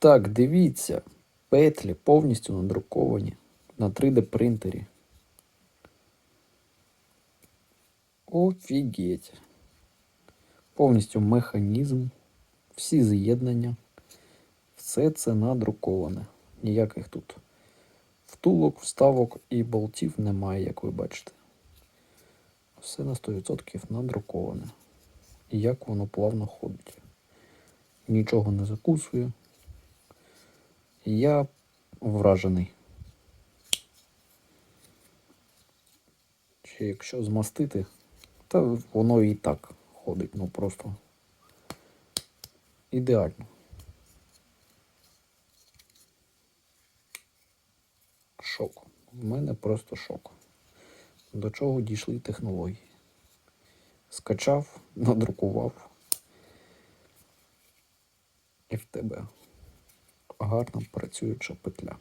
Так, дивіться, петлі повністю надруковані на 3D принтері. Офігеть. Повністю механізм, всі з'єднання. Все це надруковане. Ніяких тут втулок, вставок і болтів немає, як ви бачите. Все на 100% надруковане. І як воно плавно ходить. Нічого не закусує. Я вражений. Чи якщо змастити, та воно і так ходить, ну просто ідеально. Шок. В мене просто шок. До чого дійшли технології? Скачав, надрукував. І в тебе гарно працююча петля.